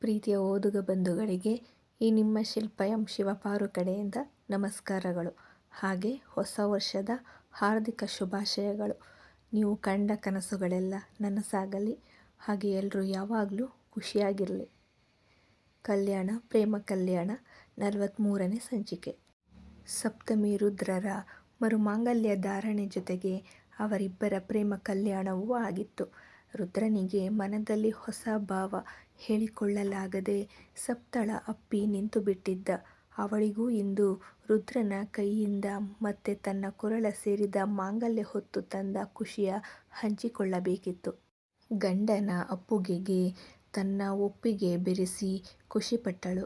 ಪ್ರೀತಿಯ ಓದುಗ ಬಂಧುಗಳಿಗೆ ಈ ನಿಮ್ಮ ಶಿಲ್ಪ ಎಂ ಶಿವಪಾರು ಕಡೆಯಿಂದ ನಮಸ್ಕಾರಗಳು. ಹಾಗೆ ಹೊಸ ವರ್ಷದ ಹಾರ್ದಿಕ ಶುಭಾಶಯಗಳು. ನೀವು ಕಂಡ ಕನಸುಗಳೆಲ್ಲ ನನಸಾಗಲಿ ಹಾಗೆ ಎಲ್ಲರೂ ಯಾವಾಗಲೂ ಖುಷಿಯಾಗಿರಲಿ. ಕಲ್ಯಾಣ, ಪ್ರೇಮ ಕಲ್ಯಾಣ ನಲವತ್ತ್ಮೂರನೇ ಸಂಚಿಕೆ. ಸಪ್ತಮಿ ರುದ್ರರ ಮರುಮಾಂಗಲ್ಯ ಧಾರಣೆ ಜೊತೆಗೆ ಅವರಿಬ್ಬರ ಪ್ರೇಮ ಕಲ್ಯಾಣವೂ ಆಗಿತ್ತು. ರುದ್ರನಿಗೆ ಮನದಲ್ಲಿ ಹೊಸ ಭಾವ ಹೇಳಿಕೊಳ್ಳಲಾಗದೆ ಸಪ್ತಳ ಅಪ್ಪಿ ನಿಂತುಬಿಟ್ಟಿದ್ದ. ಅವಳಿಗೂ ಇಂದು ರುದ್ರನ ಕೈಯಿಂದ ಮತ್ತೆ ತನ್ನ ಕೊರಳ ಸೇರಿದ ಮಾಂಗಲ್ಯ ಹೊತ್ತು ತಂದ ಖುಷಿಯ ಹಂಚಿಕೊಳ್ಳಬೇಕಿತ್ತು. ಗಂಡನ ಅಪ್ಪುಗೆಗೆ ತನ್ನ ಒಪ್ಪಿಗೆ ಬೆರೆಸಿ ಖುಷಿಪಟ್ಟಳು.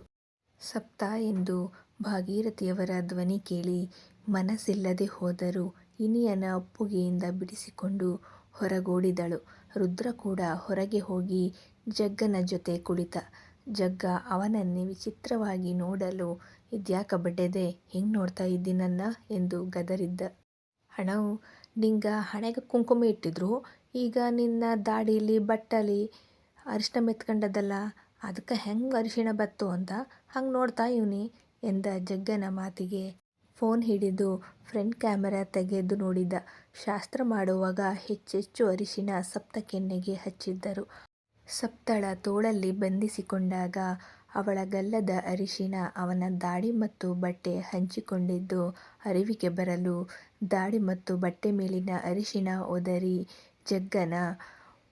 ಸಪ್ತ ಎಂದು ಭಾಗೀರಥಿಯವರ ಧ್ವನಿ ಕೇಳಿ ಮನಸ್ಸಿಲ್ಲದೆ ಹೋದರೂ ಇನಿಯನ ಅಪ್ಪುಗೆಯಿಂದ ಬಿಡಿಸಿಕೊಂಡು ಹೊರಗೋಡಿದಳು. ರುದ್ರ ಕೂಡ ಹೊರಗೆ ಹೋಗಿ ಜಗ್ಗನ ಜೊತೆ ಕುಳಿತ. ಜಗ್ಗ ಅವನನ್ನೇ ವಿಚಿತ್ರವಾಗಿ ನೋಡಲು, ಇದ್ಯಾಕ ಬಡ್ಡೆದೆ, ಹಿಂಗ್ ನೋಡ್ತಾ ಇದ್ದಿ ನನ್ನ ಎಂದು ಗದರಿದ್ದ. ಹಣವು ನಿಂಗ ಹಣೆಗೆ ಕುಂಕುಮ ಇಟ್ಟಿದ್ರು ಈಗ ನಿನ್ನ ದಾಡಿಲಿ, ಬಟ್ಟಲಿ ಅರಿಶಿಣ ಮೆತ್ಕೊಂಡದಲ್ಲ, ಅದಕ್ಕೆ ಹೆಂಗ್ ಅರಿಶಿಣ ಬತ್ತು ಅಂತ ಹಂಗ್ ನೋಡ್ತಾ ಇವ್ನಿ ಎಂದ ಜಗ್ಗನ ಮಾತಿಗೆ ಫೋನ್ ಹಿಡಿದು ಫ್ರಂಟ್ ಕ್ಯಾಮರಾ ತೆಗೆದು ನೋಡಿದ. ಶಾಸ್ತ್ರ ಮಾಡುವಾಗ ಹೆಚ್ಚೆಚ್ಚು ಅರಿಶಿಣ ಸಪ್ತ ಕೆನ್ನೆಗೆ ಹಚ್ಚಿದ್ದರು. ಸಪ್ತಳ ತೋಳಲ್ಲಿ ಬಂಧಿಸಿಕೊಂಡಾಗ ಅವಳ ಗಲ್ಲದ ಅರಿಶಿನ ಅವನ ದಾಡಿ ಮತ್ತು ಬಟ್ಟೆ ಹಂಚಿಕೊಂಡಿದ್ದು ಅರಿವಿಗೆ ಬರಲು ದಾಡಿ ಮತ್ತು ಬಟ್ಟೆ ಮೇಲಿನ ಅರಿಶಿನ ಒದರಿ ಜಗ್ಗನ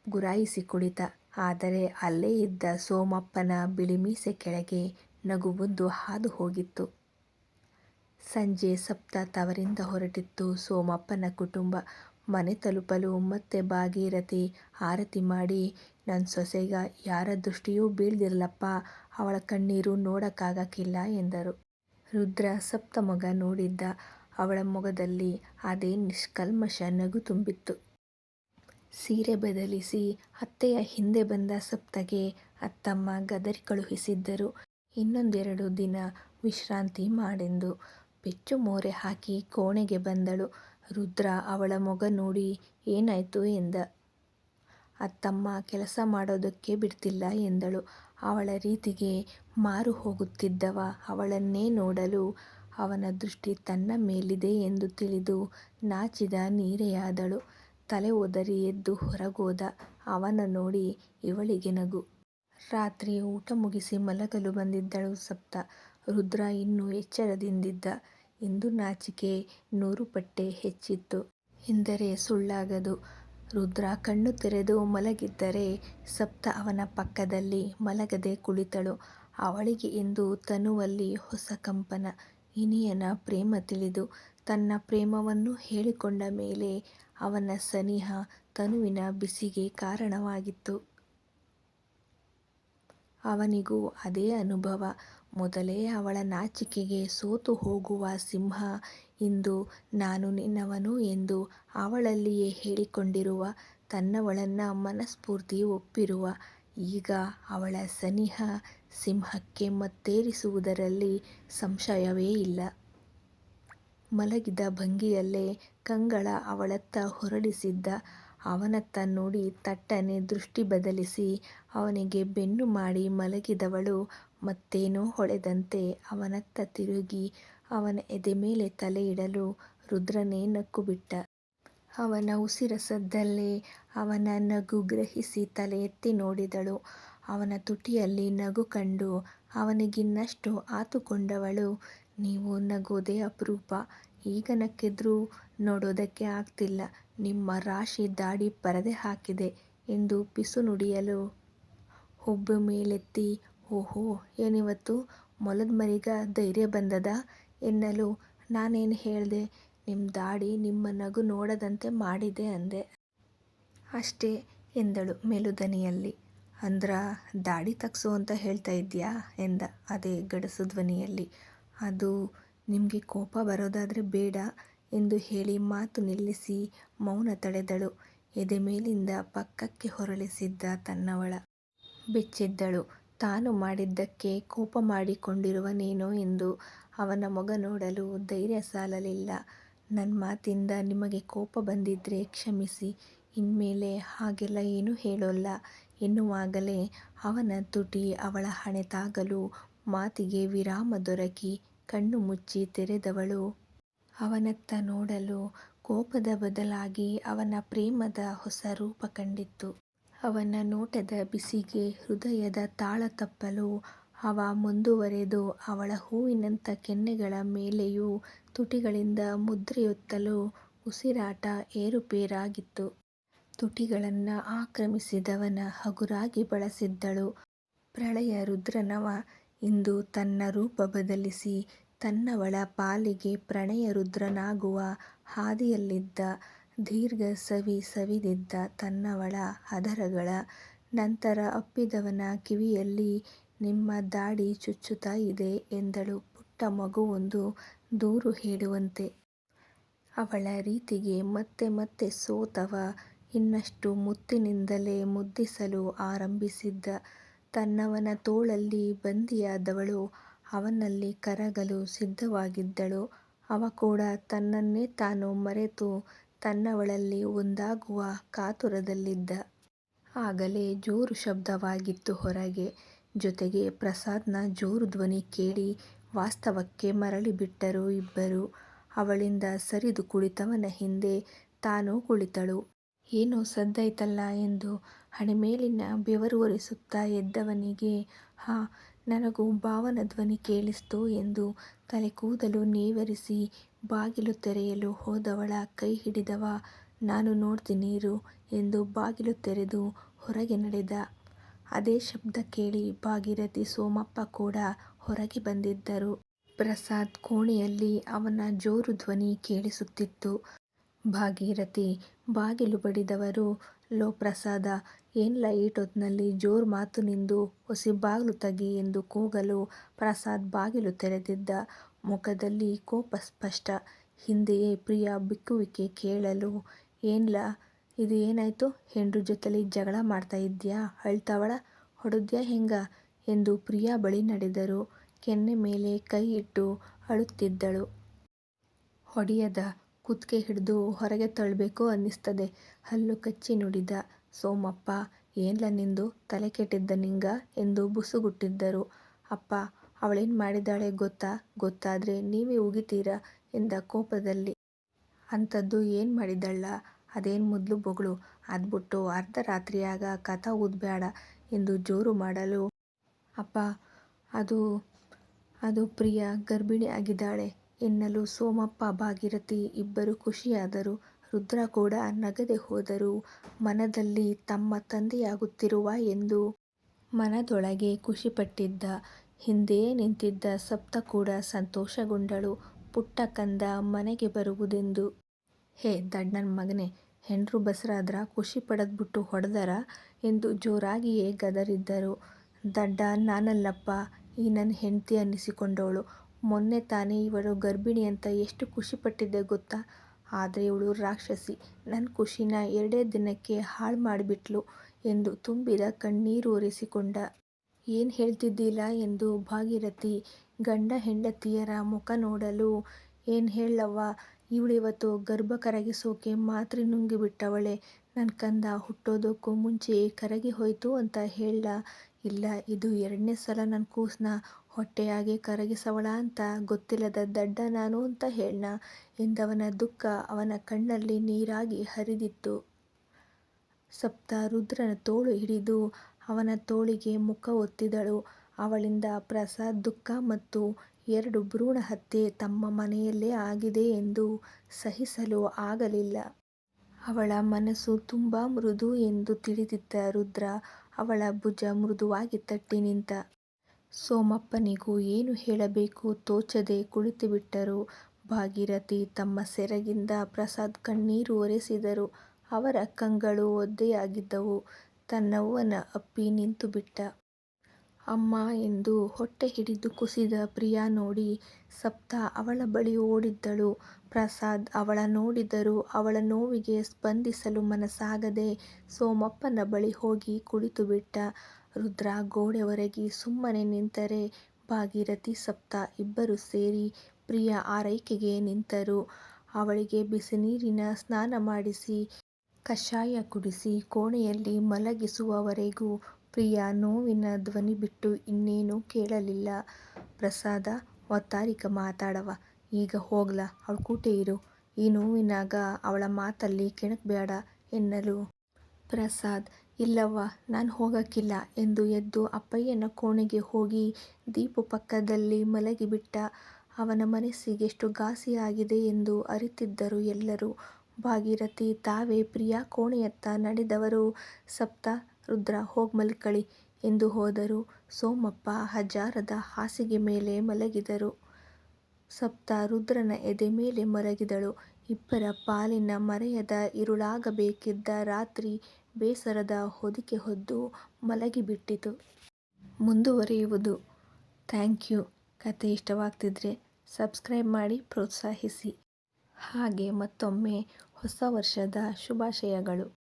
ಗುರಾಯಿಸಿ ಕುಳಿತ. ಆದರೆ ಅಲ್ಲೇ ಇದ್ದ ಸೋಮಪ್ಪನ ಬಿಳಿಮೀಸೆ ಕೆಳಗೆ ನಗುವೊಂದು ಹಾದು ಹೋಗಿತ್ತು. ಸಂಜೆ ಸಪ್ತ ತವರಿಂದ ಹೊರಟಿತ್ತು. ಸೋಮಪ್ಪನ ಕುಟುಂಬ ಮನೆ ತಲುಪಲು ಮತ್ತೆ ಭಾಗೀರಥಿ ಆರತಿ ಮಾಡಿ ನನ್ ಸೊಸೆಗ ಯಾರ ದೃಷ್ಟಿಯೂ ಬೀಳ್ದಿರಲಪ್ಪ, ಅವಳ ಕಣ್ಣೀರು ನೋಡಕ್ಕಾಗಕ್ಕಿಲ್ಲ ಎಂದರು. ರುದ್ರ ಸಪ್ತ ಮೊಗ ನೋಡಿದ್ದ. ಅವಳ ಮೊಗದಲ್ಲಿ ಅದೇ ನಿಷ್ಕಲ್ಮಶ ನಗು ತುಂಬಿತ್ತು. ಸೀರೆ ಬದಲಿಸಿ ಅತ್ತೆಯ ಹಿಂದೆ ಬಂದ ಸಪ್ತಗೆ ಅತ್ತಮ್ಮ ಗದರಿ ಕಳುಹಿಸಿದ್ದರು ಇನ್ನೊಂದೆರಡು ದಿನ ವಿಶ್ರಾಂತಿ ಮಾಡೆಂದು. ಪೆಚ್ಚು ಮೋರೆ ಹಾಕಿ ಕೋಣೆಗೆ ಬಂದಳು. ರುದ್ರ ಅವಳ ಮೊಗ ನೋಡಿ ಏನಾಯ್ತು ಎಂದ. ಅತ್ತಮ್ಮ ಕೆಲಸ ಮಾಡೋದಕ್ಕೆ ಬಿಡ್ತಿಲ್ಲ ಎಂದಳು. ಅವಳ ರೀತಿಗೆ ಮಾರು ಹೋಗುತ್ತಿದ್ದವ, ಅವಳನ್ನೇ ನೋಡಲು ಅವನ ದೃಷ್ಟಿ ತನ್ನ ಮೇಲಿದೆ ಎಂದು ತಿಳಿದು ನಾಚಿದ ನೀರೆಯಾದಳು. ತಲೆ ಒದರಿ ಎದ್ದು ಹೊರಗೋದ. ಅವನ ನೋಡಿ ಇವಳಿಗೆ ನಗು. ರಾತ್ರಿ ಊಟ ಮುಗಿಸಿ ಮಲಗಲು ಬಂದಿದ್ದಳು ಸಪ್ತ. ರುದ್ರ ಇನ್ನೂ ಎಚ್ಚರದಿಂದಿದ್ದ. ಇಂದು ನಾಚಿಕೆ ನೂರು ಪಟ್ಟೆ ಹೆಚ್ಚಿತ್ತು ಎಂದರೆ ಸುಳ್ಳಾಗದು. ರುದ್ರ ಕಣ್ಣು ತೆರೆದು ಮಲಗಿದ್ದರೆ ಸಪ್ತ ಅವನ ಪಕ್ಕದಲ್ಲಿ ಮಲಗದೆ ಕುಳಿತಳು. ಅವಳಿಗೆ ಇಂದು ತನುವಲ್ಲಿ ಹೊಸ ಕಂಪನ. ಇನಿಯನ ಪ್ರೇಮ ತಿಳಿದು, ತನ್ನ ಪ್ರೇಮವನ್ನು ಹೇಳಿಕೊಂಡ ಮೇಲೆ ಅವನ ಸನಿಹ ತನುವಿನ ಬಿಸಿಗೆ ಕಾರಣವಾಗಿತ್ತು. ಅವನಿಗೂ ಅದೇ ಅನುಭವ. ಮೊದಲೇ ಅವಳ ನಾಚಿಕೆಗೆ ಸೋತು ಹೋಗುವ ಸಿಂಹ ಇಂದು ನಾನು ನಿನ್ನವನು ಎಂದು ಅವಳಲ್ಲಿಯೇ ಹೇಳಿಕೊಂಡಿರುವ, ತನ್ನವಳನ್ನ ಮನಸ್ಫೂರ್ತಿ ಒಪ್ಪಿರುವ. ಈಗ ಅವಳ ಸನಿಹ ಸಿಂಹಕ್ಕೆ ಮತ್ತೇರಿಸುವುದರಲ್ಲಿ ಸಂಶಯವೇ ಇಲ್ಲ. ಮಲಗಿದ ಭಂಗಿಯಲ್ಲೇ ಕಂಗಳ ಅವಳತ್ತ ಹೊರಡಿಸಿದ್ದ ಅವನತ್ತ ನೋಡಿ ತಟ್ಟನೆ ದೃಷ್ಟಿ ಬದಲಿಸಿ ಅವನಿಗೆ ಬೆನ್ನು ಮಾಡಿ ಮಲಗಿದವಳು ಮತ್ತೇನೋ ಹೊಳೆದಂತೆ ಅವನತ್ತ ತಿರುಗಿ ಅವನ ಎದೆ ಮೇಲೆ ತಲೆ ಇಡಲು ರುದ್ರನೇ ನಕ್ಕುಬಿಟ್ಟ. ಅವನ ಉಸಿರಸದ್ದಲ್ಲೇ ಅವನ ನಗು ಗ್ರಹಿಸಿ ತಲೆ ಎತ್ತಿ ನೋಡಿದಳು. ಅವನ ತುಟಿಯಲ್ಲಿ ನಗು ಕಂಡು ಅವನಿಗಿನ್ನಷ್ಟು ಆತುಕೊಂಡವಳು ನೀವು ನಗೋದೇ ಅಪರೂಪ. ಈಗ ನಕ್ಕಿದ್ರೂ ನೋಡೋದಕ್ಕೆ ಆಗ್ತಿಲ್ಲ. ನಿಮ್ಮ ರಾಶಿ ದಾಡಿ ಪರದೆ ಹಾಕಿದೆ ಎಂದು ಪಿಸು ನುಡಿಯಲು ಹುಬ್ಬು ಮೇಲೆತ್ತಿ, ಓಹೋ, ಏನಿವತ್ತು ಮೊಲದ ಮರಿಗ ಧೈರ್ಯ ಬಂದದ ಎನ್ನಲು ನಾನೇನು ಹೇಳಿದೆ ನಿಮ್ಮ ದಾಡಿ ನಿಮ್ಮ ನಗು ನೋಡದಂತೆ ಮಾಡಿದೆ ಅಂದೆ. ಅಷ್ಟೇ ಎಂದಳು ಮೆಲುದನಿಯಲ್ಲಿ. ಅಂದ್ರ, ದಾಡಿ ತಗ್ಸು ಅಂತ ಹೇಳ್ತಾ ಇದ್ದೀಯಾ ಎಂದ ಅದೇ ಗಡಸು ಧ್ವನಿಯಲ್ಲಿ. ಅದು ನಿಮಗೆ ಕೋಪ ಬರೋದಾದರೆ ಬೇಡ ಎಂದು ಹೇಳಿ ಮಾತು ನಿಲ್ಲಿಸಿ ಮೌನ ತಳೆದಳು. ಎದೆ ಮೇಲಿಂದ ಪಕ್ಕಕ್ಕೆ ಹೊರಳಿಸಿದ್ದ ತನ್ನವಳ ಬೆಚ್ಚಿದ್ದಳು. ತಾನು ಮಾಡಿದ್ದಕ್ಕೆ ಕೋಪ ಮಾಡಿಕೊಂಡಿರುವನೇನೋ ಎಂದು ಅವನ ಮೊಗ ನೋಡಲು ಧೈರ್ಯ ಸಾಲಲಿಲ್ಲ. ನನ್ನ ಮಾತಿಂದ ನಿಮಗೆ ಕೋಪ ಬಂದಿದ್ದರೆ ಕ್ಷಮಿಸಿ. ಇನ್ಮೇಲೆ ಹಾಗೆಲ್ಲ ಏನೂ ಹೇಳೋಲ್ಲ ಎನ್ನುವಾಗಲೇ ಅವನ ತುಟಿ ಅವಳ ಹಣೆ ತಾಗಲು ಮಾತಿಗೆ ವಿರಾಮ ದೊರಕಿ ಕಣ್ಣು ಮುಚ್ಚಿ ತೆರೆದವಳು ಅವನತ್ತ ನೋಡಲು ಕೋಪದ ಬದಲಾಗಿ ಅವನ ಪ್ರೇಮದ ಹೊಸ ರೂಪ ಕಂಡಿತ್ತು. ಅವನ ನೋಟದ ಬಿಸಿಗೆ ಹೃದಯದ ತಾಳ ತಪ್ಪಲು ಅವ ಮುಂದುವರೆದು ಅವಳ ಹೂವಿನಂಥ ಕೆನ್ನೆಗಳ ಮೇಲೆಯೂ ತುಟಿಗಳಿಂದ ಮುದ್ರೆಯೊತ್ತಲು ಉಸಿರಾಟ ಏರುಪೇರಾಗಿತ್ತು. ತುಟಿಗಳನ್ನು ಆಕ್ರಮಿಸಿದವನ ಹಗುರಾಗಿ ಬಳಸಿದ್ದಳು. ಪ್ರಳಯ ರುದ್ರನವ ಇಂದು ತನ್ನ ರೂಪ ಬದಲಿಸಿ ತನ್ನವಳ ಪಾಲಿಗೆ ಪ್ರಣಯ ರುದ್ರನಾಗುವ ಹಾದಿಯಲ್ಲಿದ್ದ. ದೀರ್ಘ ಸವಿ ಸವಿದಿದ್ದ ತನ್ನವಳ ಅದರಗಳ ನಂತರ ಅಪ್ಪಿದವನ ಕಿವಿಯಲ್ಲಿ ನಿಮ್ಮ ದಾಡಿ ಚುಚ್ಚುತ್ತಾ ಇದೆ ಎಂದಳು ಪುಟ್ಟ ಮಗುವೊಂದು ದೂರು ಹೇಳುವಂತೆ. ಅವಳ ರೀತಿಗೆ ಮತ್ತೆ ಮತ್ತೆ ಸೋತವ ಇನ್ನಷ್ಟು ಮುತ್ತಿನಿಂದಲೇ ಮುದ್ದಿಸಲು ಆರಂಭಿಸಿದ್ದ. ತನ್ನವನ ತೋಳಲ್ಲಿ ಬಂದಿಯಾದವಳು ಅವನಲ್ಲಿ ಕರಗಲು ಸಿದ್ಧವಾಗಿದ್ದಳು. ಅವ ಕೂಡ ತನ್ನನ್ನೇ ತಾನು ಮರೆತು ತನ್ನವಳಲ್ಲಿ ಒಂದಾಗುವ ಕಾತುರದಲ್ಲಿದ್ದ. ಆಗಲೇ ಜೋರು ಶಬ್ದವಾಗಿತ್ತು ಹೊರಗೆ. ಜೊತೆಗೆ ಪ್ರಸಾದ್ನ ಜೋರು ಧ್ವನಿ ಕೇಳಿ ವಾಸ್ತವಕ್ಕೆ ಮರಳಿಬಿಟ್ಟರು ಇಬ್ಬರು ಅವಳಿಂದ ಸರಿದು ಕುಳಿತವನ ಹಿಂದೆ ತಾನೂ ಕುಳಿತಳು. ಏನೋ ಸದ್ದೈತಲ್ಲ ಎಂದು ಹಣೆಮೇಲಿನ ಬೆವರು ಒರೆಸುತ್ತಾ ಎದ್ದವನಿಗೆ ಹಾ, ನನಗೂ ಭಾವನ ಧ್ವನಿ ಕೇಳಿಸ್ತು ಎಂದು ತಲೆಕೂದಲು ನೇವರಿಸಿ ಬಾಗಿಲು ತೆರೆಯಲು ಹೋದವಳ ಕೈ ಹಿಡಿದವ ನಾನು ನೋಡ್ತೀನಿ ಇರು ಎಂದು ಬಾಗಿಲು ತೆರೆದು ಹೊರಗೆ ನಡೆದ. ಅದೇ ಶಬ್ದ ಕೇಳಿ ಭಾಗೀರಥಿ ಸೋಮಪ್ಪ ಕೂಡ ಹೊರಗೆ ಬಂದಿದ್ದರು. ಪ್ರಸಾದ್ ಕೋಣೆಯಲ್ಲಿ ಅವನ ಜೋರು ಧ್ವನಿ ಕೇಳಿಸುತ್ತಿತ್ತು. ಭಾಗೀರಥಿ ಬಾಗಿಲು ಬಡಿದವರು, ಲೋ ಪ್ರಸಾದ, ಏನ್ಲ ಈಟೊತ್ನಲ್ಲಿ ಜೋರು ಮಾತು ನಿಂದು ಒಸಿ ಬಾಗಿಲು ತಗಿ ಎಂದು ಕೂಗಲು ಪ್ರಸಾದ್ ಬಾಗಿಲು ತೆರೆದಿದ್ದ. ಮುಖದಲ್ಲಿ ಕೋಪ ಸ್ಪಷ್ಟ. ಹಿಂದೆಯೇ ಪ್ರಿಯ ಬಿಕ್ಕುವಿಕೆ ಕೇಳಲು, ಏನ್ಲ ಇದು ಏನಾಯಿತು? ಹೆಂಡ್ರು ಜೊತೆಲಿ ಜಗಳ ಮಾಡ್ತಾ ಇದ್ಯಾ? ಅಳ್ತಾವಳ? ಹೊಡೆದ್ಯಾ ಹೆಂಗ? ಎಂದು ಪ್ರಿಯಾ ಬಳಿ ನಡೆದರು. ಕೆನ್ನೆ ಮೇಲೆ ಕೈ ಇಟ್ಟು ಅಳುತ್ತಿದ್ದಳು. ಹೊಡೆಯದ ಕುತ್ತಿಗೆ ಹಿಡಿದು ಹೊರಗೆ ತಳ್ಬೇಕು ಅನ್ನಿಸ್ತದೆ. ಹಲ್ಲು ಕಚ್ಚಿ ನುಡಿದ. ಸೋಮಪ್ಪ, ಏನ್ಲ ನಿಂದು? ತಲೆ ಕೆಟ್ಟಿದ್ದ ನಿಂಗ? ಎಂದು ಬುಸುಗುಟ್ಟಿದ್ದರು. ಅಪ್ಪ, ಅವಳೇನು ಮಾಡಿದ್ದಾಳೆ ಗೊತ್ತಾ? ಗೊತ್ತಾದ್ರೆ ನೀವೇ ಉಗಿತೀರಾ? ಎಂದ ಕೋಪದಲ್ಲಿ. ಅಂಥದ್ದು ಏನು ಮಾಡಿದಳ್ಳ? ಅದೇನ್ ಮೊದಲು ಬೊಗಳು ಅದ್ಬಿಟ್ಟು ಅರ್ಧ ರಾತ್ರಿಯಾಗ ಕಥಾ ಊದ್ಬೇಡ ಎಂದು ಜೋರು ಮಾಡಲು ಅಪ್ಪ, ಅದು ಅದು ಪ್ರಿಯ ಗರ್ಭಿಣಿ ಆಗಿದ್ದಾಳೆ ಎನ್ನಲು ಸೋಮಪ್ಪ ಭಾಗೀರಥಿ ಇಬ್ಬರು ಖುಷಿಯಾದರು. ರುದ್ರ ಕೂಡ ನಗದೆ ಹೋದರು. ಮನದಲ್ಲಿ ತಮ್ಮ ತಂದೆಯಾಗುತ್ತಿರುವ ಎಂದು ಮನದೊಳಗೆ ಖುಷಿಪಟ್ಟಿದ್ದ. ಹಿಂದೆಯೇ ನಿಂತಿದ್ದ ಸಪ್ತ ಕೂಡ ಸಂತೋಷಗೊಂಡಳು ಪುಟ್ಟ ಕಂದ ಮನೆಗೆ ಬರುವುದೆಂದು. ಹೇ ದಡ್ಡನ ಮಗನೇ, ಹೆಂಡ್ರು ಬಸರಾದ್ರ ಖುಷಿ ಪಡದ್ ಬಿಟ್ಟು ಹೊಡೆದರ ಎಂದು ಜೋರಾಗಿಯೇ ಗದರಿದ್ದರು. ದಡ್ಡ, ನಾನಲ್ಲಪ್ಪ, ಈ ನನ್ನ ಹೆಂಡತಿ ಅನ್ನಿಸಿಕೊಂಡವಳು ಮೊನ್ನೆ ತಾನೇ ಇವಳು ಗರ್ಭಿಣಿ ಅಂತ ಎಷ್ಟು ಖುಷಿಪಟ್ಟಿದ್ದೆ ಗೊತ್ತಾ ಆದರೆ ಇವಳು ರಾಕ್ಷಸಿ ನನ್ನ ಖುಷಿನ ಎರಡೇ ದಿನಕ್ಕೆ ಹಾಳು ಮಾಡಿಬಿಟ್ಲು ಎಂದು ತುಂಬಿದ ಕಣ್ಣೀರು ಒರೆಸಿಕೊಂಡ. ಏನು ಹೇಳ್ತಿದ್ದೀಲ ಎಂದು ಭಾಗೀರಥಿ ಗಂಡ ಹೆಂಡತಿಯರ ಮುಖ ನೋಡಲು ಏನ್ ಹೇಳ್ಲವ್ವ ಇವತ್ತು ಗರ್ಭ ಕರಗಿಸೋಕೆ ಮಾತ್ರೆ ನುಂಗಿಬಿಟ್ಟವಳೆ ನನ್ನ ಕಂದ ಹುಟ್ಟೋದಕ್ಕೂ ಮುಂಚೆ ಕರಗಿ ಹೋಯಿತು ಅಂತ ಹೇಳ ಇಲ್ಲ, ಇದು ಎರಡನೇ ಸಲ ನನ್ನ ಕೂಸನ್ನ ಹೊಟ್ಟೆಯಾಗಿ ಕರಗಿಸವಳ ಅಂತ ಗೊತ್ತಿಲ್ಲದ ದಡ್ಡ ನಾನು ಅಂತ ಹೇಳ್ನ ಎಂದವನ ದುಃಖ ಅವನ ಕಣ್ಣಲ್ಲಿ ನೀರಾಗಿ ಹರಿದಿತ್ತು. ಸಪ್ತ ರುದ್ರನ ತೋಳು ಹಿಡಿದು ಅವನ ತೋಳಿಗೆ ಮುಖ ಒತ್ತಿದಳು. ಅವಳಿಂದ ಪ್ರಸಾದ್ ದುಃಖ ಮತ್ತು ಎರಡು ಭ್ರೂಣ ಹತ್ಯೆ ತಮ್ಮ ಮನೆಯಲ್ಲೇ ಆಗಿದೆ ಎಂದು ಸಹಿಸಲು ಆಗಲಿಲ್ಲ. ಅವಳ ಮನಸ್ಸು ತುಂಬಾ ಮೃದು ಎಂದು ತಿಳಿದಿದ್ದ ರುದ್ರ ಅವಳ ಭುಜ ಮೃದುವಾಗಿ ತಟ್ಟಿ ನಿಂತ. ಸೋಮಪ್ಪನಿಗೂ ಏನು ಹೇಳಬೇಕು ತೋಚದೆ ಕುಳಿತುಬಿಟ್ಟರು. ಭಾಗೀರಥಿ ತಮ್ಮ ಸೆರಗಿಂದ ಪ್ರಸಾದ್ ಕಣ್ಣೀರು ಒರೆಸಿದರು. ಅವರ ಕಂಗಳು ಒದ್ದೆಯಾಗಿದ್ದವು. ತನ್ನವ್ವನ ಅಪ್ಪಿ ನಿಂತುಬಿಟ್ಟ. ಅಮ್ಮಾ ಎಂದು ಹೊಟ್ಟೆ ಹಿಡಿದು ಕುಸಿದ ಪ್ರಿಯಾ ನೋಡಿ ಸಪ್ತ ಅವಳ ಬಳಿ ಓಡಿದ್ದಳು. ಪ್ರಸಾದ್ ಅವಳ ನೋಡಿದರು ಅವಳ ನೋವಿಗೆ ಸ್ಪಂದಿಸಲು ಮನಸಾಗದೆ ಸೋಮಪ್ಪನ ಬಳಿ ಹೋಗಿ ಕುಳಿತುಬಿಟ್ಟ. ರುದ್ರ ಗೋಡೆವರೆಗೆ ಸುಮ್ಮನೆ ನಿಂತರೆ ಭಾಗೀರಥಿ, ಸಪ್ತ ಇಬ್ಬರು ಸೇರಿ ಪ್ರಿಯಾ ಆರೈಕೆಗೆ ನಿಂತರು. ಅವಳಿಗೆ ಬಿಸಿನೀರಿನ ಸ್ನಾನ ಮಾಡಿಸಿ, ಕಷಾಯ ಕುಡಿಸಿ, ಕೋಣೆಯಲ್ಲಿ ಮಲಗಿಸುವವರೆಗೂ ಪ್ರಿಯಾ, ನೋವಿನ ಧ್ವನಿ ಬಿಟ್ಟು ಇನ್ನೇನೂ ಕೇಳಲಿಲ್ಲ. ಪ್ರಸಾದ, ಒತ್ತಾರಿಕ ಮಾತಾಡವ ಈಗ ಹೋಗ್ಲಾ ಅವ್ಳ ಕೂಟೆ ಇರು. ಈ ನೋವಿನಾಗ ಅವಳ ಮಾತಲ್ಲಿ ಕೆಣಕ್ಬೇಡ ಎನ್ನಲು. ಪ್ರಸಾದ್, ಇಲ್ಲವ್ವ, ನಾನು ಹೋಗಕ್ಕಿಲ್ಲ ಎಂದು ಎದ್ದು ಅಪ್ಪಯ್ಯನ ಕೋಣೆಗೆ ಹೋಗಿ ದೀಪು ಪಕ್ಕದಲ್ಲಿ ಮಲಗಿಬಿಟ್ಟ. ಅವನ ಮನಸ್ಸಿಗೆ ಎಷ್ಟು ಘಾಸಿಯಾಗಿದೆ ಎಂದು ಅರಿತಿದ್ದರು ಎಲ್ಲರೂ. ಭಾಗೀರಥಿ, ತಾವೇ ಪ್ರಿಯಾ ಕೋಣೆಯತ್ತ ನಡೆದವರು ಸಪ್ತಾ ರುದ್ರ ಹೋಗ್ ಮಲ್ಕಳಿ ಎಂದು ಹೋದರು. ಸೋಮಪ್ಪ ಹಜಾರದ ಹಾಸಿಗೆ ಮೇಲೆ ಮಲಗಿದರು. ಸಪ್ತ ರುದ್ರನ ಎದೆ ಮೇಲೆ ಮಲಗಿದಳು. ಇಬ್ಬರ ಪಾಲಿನ ಮರೆಯದ ಇರುಳಾಗಬೇಕಿದ್ದ ರಾತ್ರಿ ಬೇಸರದ ಹೊದಿಕೆ ಹೊದ್ದು ಮಲಗಿಬಿಟ್ಟಿತು. ಮುಂದುವರಿಯುವುದು. ಥ್ಯಾಂಕ್ಯೂ ಕಥೆ ಇಷ್ಟವಾಗ್ತಿದ್ರೆ ಸಬ್ಸ್ಕ್ರೈಬ್ ಮಾಡಿ ಪ್ರೋತ್ಸಾಹಿಸಿ. ಹಾಗೆ ಮತ್ತೊಮ್ಮೆ ಹೊಸ ವರ್ಷದ ಶುಭಾಶಯಗಳು.